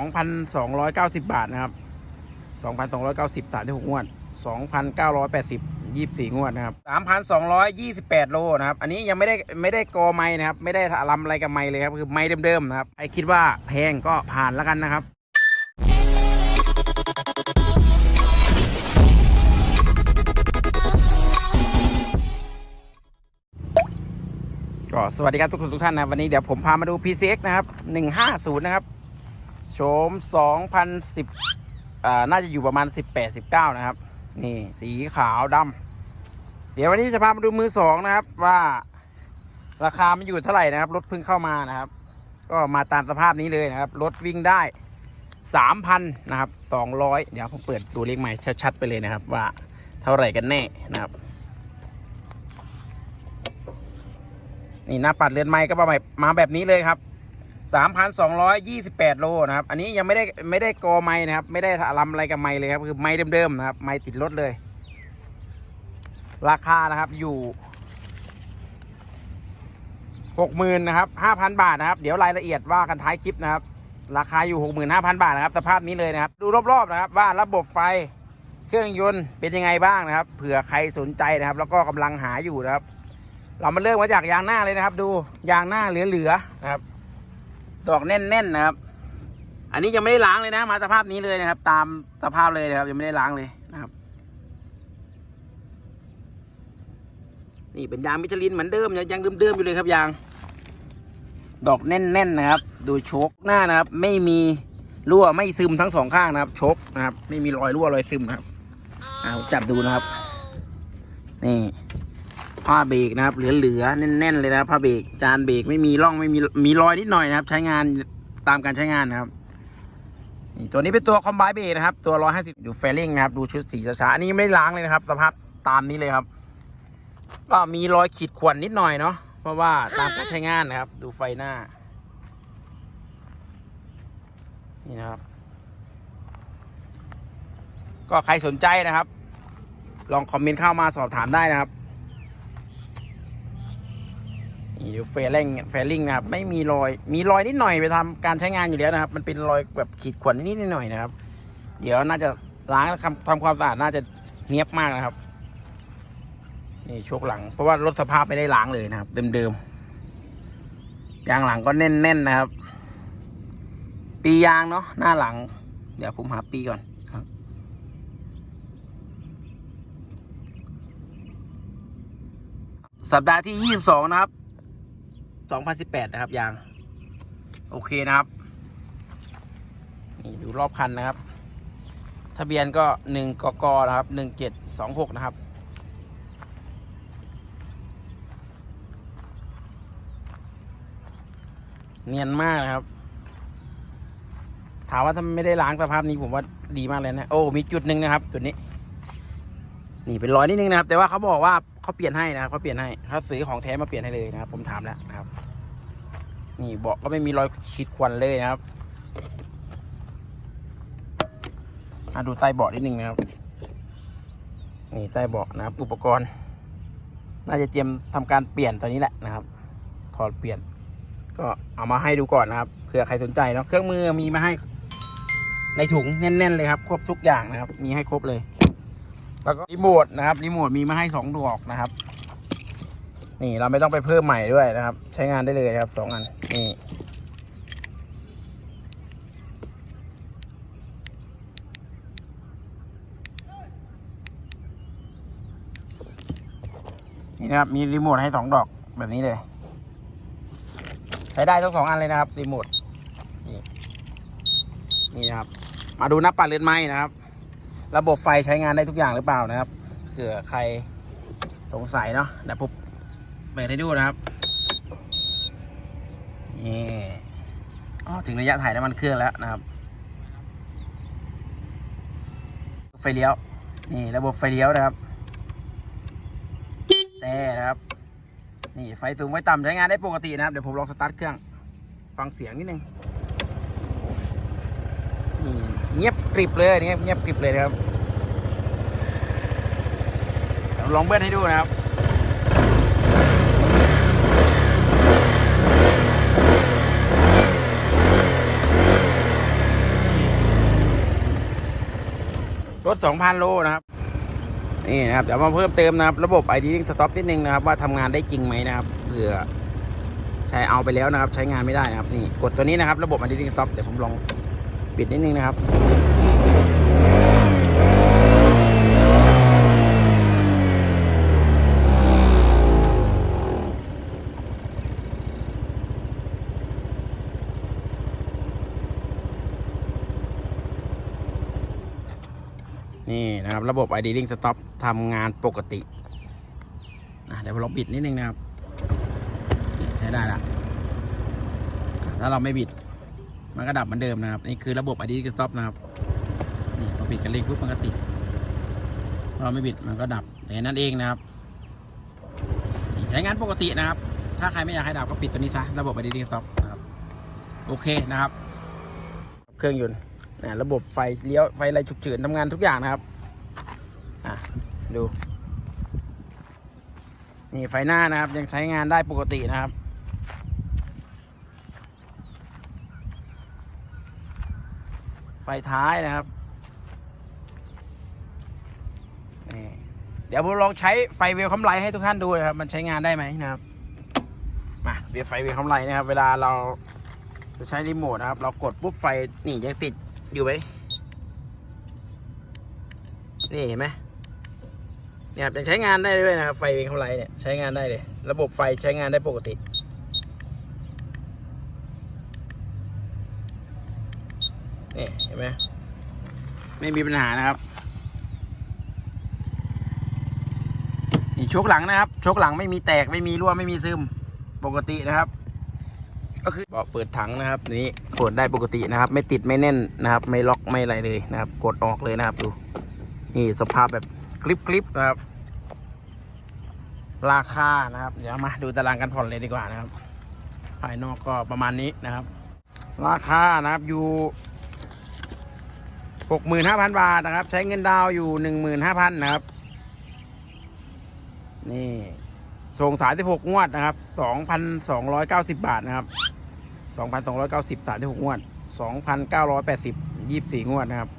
องพันสองร้อยเก้าสิบบาทนะครับสองพันสองร้อยเก้าสิบสามที่หกงวดสองพันเก้าร้อยแปดสิบยี่สิบสี่งวดนะครับสามพันสองร้อยยี่สิบแปดโลนะครับ อันนี้ยังไม่ได้ไม่ได้กอไม้นะครับ ไม่ได้ลำอะไรกับไม้เลยครับ คือไม้เดิมๆนะครับ ใครคิดว่าแพงก็ผ่านแล้วกันนะครับก็สวัสดีครับทุกคนทุกท่านนะวันนี้เดี๋ยวผมพามาดู PCX นะครับ 150 นะครับ โฉม2010อ่าน่าจะอยู่ประมาณ 18 19 นะครับ นี่สีขาวดำเดี๋ยววันนี้จะพามาดูมือสองนะครับ ว่าราคามันอยู่เท่าไหร่นะครับ รถเพิ่งเข้ามานะครับ ก็มาตามสภาพนี้เลยนะครับ รถวิ่งได้ 3,000 นะครับ 200 เดี๋ยวผมเปิดตัวเลขใหม่ชัดๆ ไปเลยนะครับ ว่าเท่าไหร่กันแน่นะครับนี่หน้าปัดเรือนไม้ก็มาแบบมาแบบนี้เลยครับ 3,228 โลนะครับ อันนี้ยังไม่ได้ไม่ได้กอไม้นะครับ ไม่ได้ลำอะไรกับไม้เลยครับ คือไม้เดิมๆนะครับ ไม้ติดรถเลย ราคานะครับอยู่60,000นะครับ5,000บาทนะครับ เดี๋ยวรายละเอียดว่ากันท้ายคลิปนะครับ ราคาอยู่65,000บาทนะครับ สภาพนี้เลยนะครับ ดูรอบๆนะครับ ว่าระบบไฟเครื่องยนต์เป็นยังไงบ้างนะครับ เผื่อใครสนใจนะครับ แล้วก็กำลังหาอยู่นะครับ เรามาเริ่มมาจากยางหน้าเลยนะครับ ดูยางหน้าเหลือๆนะครับ ดอกแน่นๆนะครับ อันนี้ยังไม่ได้ล้างเลยนะ มาสภาพนี้เลยนะครับ ตามสภาพเลยนะครับ ยังไม่ได้ล้างเลยนะครับ นี่เป็นยางมิชลินเหมือนเดิมยังยังเดิมๆอยู่เลยครับยาง ดอกแน่นๆนะครับ ดูโชคหน้านะครับ ไม่มีรั่วไม่ซึมทั้งสองข้างนะครับโชคนะครับ ไม่มีรอยรั่วรอยซึมนะครับเอาจับดูนะครับ นี่ ผ้าเบรกนะครับ เหลือๆแน่นๆเลยนะผ้าเบรกจานเบรกไม่มีร่องไม่มีมีรอยนิดหน่อยนะครับ ใช้งานตามการใช้งานนะครับตัวนี้เป็นตัวคอมไบเบรกนะครับ ตัว 150ดูเฟลลิ่งนะครับ ดูชุดสีช้าๆอันนี้ไม่ล้างเลยนะครับ สภาพตามนี้เลยครับ ก็มีรอยขีดข่วนนิดหน่อยเนาะเพราะว่าตามการใช้งานนะครับ ดูไฟหน้า นี่นะครับ ก็ใครสนใจนะครับ ลองคอมเมนต์เข้ามาสอบถามได้นะครับ นี่ดูเฟลลิงเฟลลิงนะครับ ไม่มีรอย มีรอยนิดหน่อยไปทำการใช้งานอยู่แล้วนะครับ มันเป็นรอยแบบขีดข่วนนิดหน่อยนะครับ เดี๋ยวน่าจะล้างทำทำความสะอาดน่าจะเนียบมากนะครับ นี่โชคหลัง เพราะว่ารถสภาพไม่ได้ล้างเลยนะครับ เดิมๆ ยางหลังก็แน่นๆนนะครับ ปียางเนาะหน้าหลัง เดี๋ยวผมหาปีก่อนสัปดาห์ที่ 22 นะครับ 2018 นะครับยาง โอเคนะครับ นี่ดูรอบคันนะครับ ทะเบียนก็ 1กกนะครับ 1726 นะครับ เนียนมากนะครับ ถามว่าถ้าไม่ได้ล้างสภาพนี้ผมว่าดีมากเลยนะ โอ้ มีจุดหนึ่งนะครับ จุดนี้ นี่เป็นรอยนิดนึงนะครับ แต่ว่าเขาบอกว่า เขาเปลี่ยนให้นะครับเขาเปลี่ยนให้เขาซื้อของแท้มาเปลี่ยนให้เลยนะครับ ผมถามแล้วนะครับ นี่เบอกก็ไม่มีรอยขีดข่วนเลยนะครับมาดูใต้เบาะนิดนึงนะครับ นี่ใต้เบาะนะครับ อุปกรณ์ น่าจะเตรียมทำการเปลี่ยนตัวนี้แหละนะครับถอดเปลี่ยน ก็เอามาให้ดูก่อนนะครับเผื่อใครสนใจเนาะเครื่องมือมีมาให้ในถุงแน่น ๆ เลยครับ ครบทุกอย่างนะครับ มีให้ครบเลย แล้วก็รีโมทนะครับรีโมทมีมาให้สองดอกนะครับ นี่เราไม่ต้องไปเพิ่มใหม่ด้วยนะครับ ใช้งานได้เลยครับสองอันนี่นี่นะครับมีรีโมทให้สองดอกแบบนี้เลย ใช้ได้ทั้งสองอันเลยนะครับรีโมทนี่นี่นะครับ มาดูนับปัดเรือนไม้นะครับ ระบบไฟใช้งานได้ทุกอย่างหรือเปล่านะครับเผื่อใครสงสัยเนาะเดี๋ยวผมเปิดให้ดูนะครับนี่อ๋อถึงระยะถ่ายน้ำมันเครื่องแล้วนะครับไฟเลี้ยวนี่ระบบไฟเลี้ยวนะครับแต่นะครับ นี่ไฟสูงไฟต่ำใช้งานได้ปกตินะครับ เดี๋ยวผมลองสตาร์ทเครื่อง ฟังเสียงนิดนึง นี่เงียบ กริบเลยนี่เงียบกริบเลยนะครับ ลองเบิ้ลให้ดูนะครับนถ2,000 โลนะครับ นี่นะครับ เดี๋ยวมาเพิ่มเติมนะครับ ระบบ ID Link Stop นิดนึงนะครับ ว่าทำงานได้จริงไหมนะครับเผื่อใช้เอาไปแล้วนะครับ ใช้งานไม่ได้นะครับ นี่ กดตัวนี้นะครับ ระบบ ID Link Stop เดี๋ยวผมลองปิดนิดนึงนะครับ นี่นะครับ ระบบ ID Link Stop ทำงานปกตินะเดี๋ยวผมลองบิดนิดนึงนะครับ ใช้ได้ละถ้าเราไม่บิด มันก็ดับเหมือนเดิมนะครับ นี่คือระบบ ID Link Stop นะครับ นี่พอบิดกันเร่งปุ๊บมันก็ติดเราไม่บิดมันก็ดับแต่นั้นเองนะครับ ใช้งานปกตินะครับ ถ้าใครไม่อยากให้ดับก็ปิดตัวนี้ซะระบบ ID Link Stop นะครับ โอเคนะครับ เครื่องยนต์ ระบบไฟเลี้ยวไฟอะไรฉุกเฉินทำงานทุกอย่างนะครับอะดูนี่ไฟหน้านะครับยังใช้งานได้ปกตินะครับไฟท้ายนะครับเดี๋ยวผมลองใช้ไฟเวลคัมไลท์ให้ทุกท่านดูนะครับ มันใช้งานได้ไหมนะครับมาเดี๋ยไฟเวลคัมไลท์นะครับ เวลาเราจะใช้รีโมทนะครับ เรากดปุ๊บไฟนี่ยังติด อยู่ไหมนี่เห็นไหมเนี่ยครับยังใช้งานได้ด้วยนะครับ ไฟเป็นกำไรเนี่ยใช้งานได้เลย ระบบไฟใช้งานได้ปกติ นี่เห็นไหมไม่มีปัญหานะครับนี่โชคหลังนะครับโชคหลังไม่มีแตกไม่มีรั่วไม่มีซึมปกตินะครับ ก็คือเบาะเปิดถังนะครับนี่ เปิดได้ปกตินะครับ ไม่ติดไม่แน่นนะครับ ไม่ล็อกไม่อะไรเลยนะครับ กดออกเลยนะครับดูนี่สภาพแบบกริบกริบนะครับ ราคานะครับ เดี๋ยวมาดูตารางการผ่อนเลยดีกว่านะครับ ภายนอกก็ประมาณนี้นะครับ ราคานะครับอยู่หกหมื่นห้าพันบาทนะครับ ใช้เงินดาวอยู่หนึ่งหมื่นห้าพันนะครับ นี่ส่งสายที่หกงวดนะครับสองพันสองร้อยเก้าสิบบาทนะครับ สองพันสองร้อยเก้าสิบสายที่หกงวดสองพันเก้าร้อยแปดสิบยี่สี่งวดนะครับ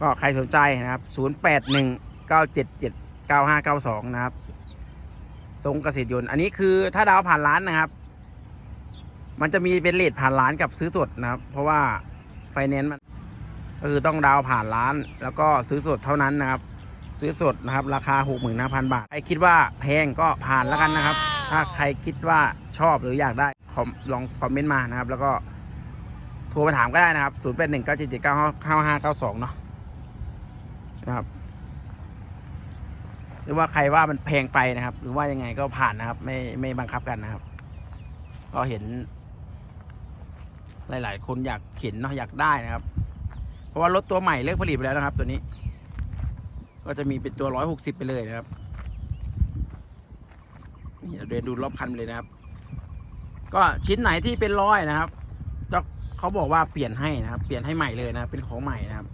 ก็ใครสนใจนะครับศูนย์แปดหนึ่งเก้าเจ็ดเจ็ดเก้าห้าเก้าสองนะครับ ทรงเกษตรยนต์ อันนี้คือถ้าดาวผ่านร้านนะครับ มันจะมีเป็นเลทผ่านร้านกับซื้อสดนะครับ เพราะว่าไฟแนนซ์มันก็คือต้องดาวผ่านร้าน แล้วก็ซื้อสดเท่านั้นนะครับ ซื้อสดนะครับ ราคา 65,000 บาท ใครคิดว่าแพงก็ผ่านแล้วกันนะครับ ถ้าใครคิดว่าชอบหรืออยากได้ ลองคอมเมนต์มานะครับ แล้วก็โทรมาถามก็ได้นะครับ0 8 1 9 7 7 9 5 5 9 2เนาะนะครับ หรือว่าใครว่ามันแพงไปนะครับ หรือว่ายังไงก็ผ่านนะครับ ไม่ไม่บังคับกันนะครับ ก็เห็น หลาย ๆ คนอยากเห็นเนาะอยากได้นะครับ เพราะว่ารถตัวใหม่เลิกผลิตไปแล้วนะครับ ตัวนี้ ก็จะมีเป็นตัวร้อยหกสิบไปเลยนะครับนี่เราเดินดูรอบคันเลยนะครับ ก็ชิ้นไหนที่เป็นร้อยนะครับเจ้าเขาบอกว่าเปลี่ยนให้นะครับ เปลี่ยนให้ใหม่เลยนะเป็นของใหม่นะครับ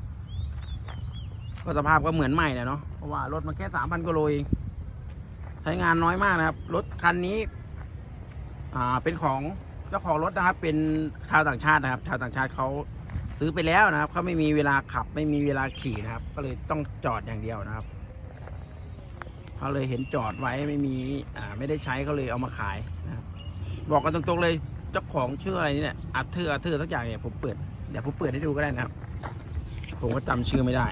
ก็สภาพก็เหมือนใหม่แหละเนาะเพราะว่ารถมันแค่สามพันกิโลเองใช้งานน้อยมากนะครับ รถคันนี้ อ่าเป็นของเจ้าของรถนะครับ เป็นชาวต่างชาตินะครับ ชาวต่างชาติเขาซื้อไปแล้วนะครับเขาไม่มีเวลาขับ ไม่มีเวลาขี่นะครับ ก็เลยต้องจอดอย่างเดียวนะครับเขาเลยเห็นจอดไว้ไม่มีอ่าไม่ได้ใช้เขาเลยเอามาขายนะครับ บอกกันตรงๆเลยเจ้าของชื่ออะไรนี่เนี่ยอัดเธออัดเธอสักอย่างเนี่ยผมเปิดเดี๋ยวผมเปิดให้ดูก็ได้นะครับ ผมก็จำชื่อไม่ได้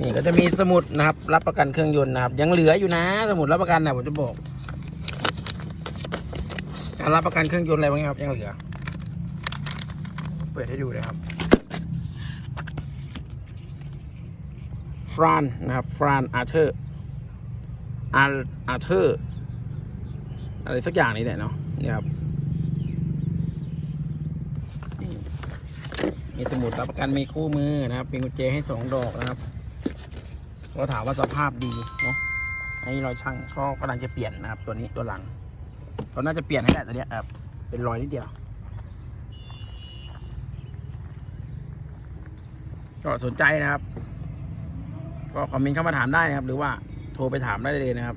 นี่ก็จะมีสมุดนะครับ รับประกันเครื่องยนต์นะครับ ยังเหลืออยู่นะ สมุดรับประกันนะผมจะบอกการรับประกันเครื่องยนต์อะไรบ้างครับยังเหลือ เปิดให้ดูเลยครับฟรานนะครับฟรานอาร์เธอร์อาร์อาร์เธอร์ อะไรสักอย่างนี้แหละเนาะนี่ครับมีสมุดรับประกันมีคู่มือนะครับมีกุญแจให้สองดอกนะครับก็ถามว่าสภาพดีเนาะอันนี้เราช่างก็กำลังจะเปลี่ยนนะครับ ตัวนี้ตัวหลังเขาน่าจะเปลี่ยนให้แหละตัวเนี้ยครับเป็นรอยนิดเดียวก็สนใจนะครับ ก็คอมเมนต์เข้ามาถามได้นะครับ หรือว่าโทรไปถามได้เลยนะครับ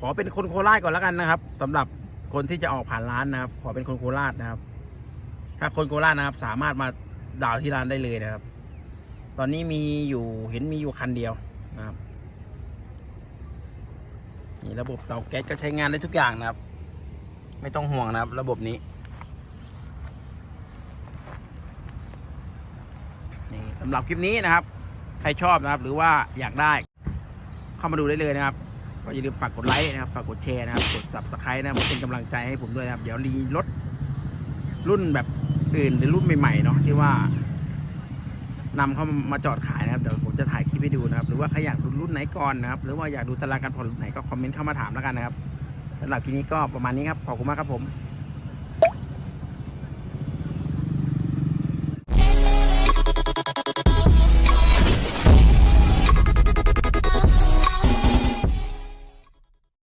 ขอเป็นคนโคราชก่อนแล้วกันนะครับสำหรับคนที่จะออกผ่านร้านนะครับ ขอเป็นคนโคราชนะครับ ถ้าคนโคราชนะครับ สามารถมาดาวที่ร้านได้เลยนะครับ ตอนนี้มีอยู่เห็นมีอยู่คันเดียวนะครับนี่ระบบเตาแก๊สก็ใช้งานได้ทุกอย่างนะครับ ไม่ต้องห่วงนะครับ ระบบนี้นี่สำหรับคลิปนี้นะครับ ใครชอบนะครับ หรือว่าอยากได้ เข้ามาดูได้เลยนะครับ ก็อย่าลืมฝากกดไลค์นะครับ ฝากกดแชร์นะครับ กด subscribe นะครับเป็นกำลังใจให้ผมด้วยนะครับ เดี๋ยวรีรถรุ่นแบบอื่นหรือรุ่นใหม่ๆเนาะที่ว่านำเข้ามาจอดขายนะครับเดี๋ยวผมจะถ่ายคลิปให้ดูนะครับ หรือว่าใครอยากดูรุ่นไหนก่อนนะครับ หรือว่าอยากดูตารางการผ่อนรุ่นไหนก็คอมเมนต์เข้ามาถามแล้วกันนะครับสำหรับทีนี้ก็ประมาณนี้ครับขอบคุณมากครับผม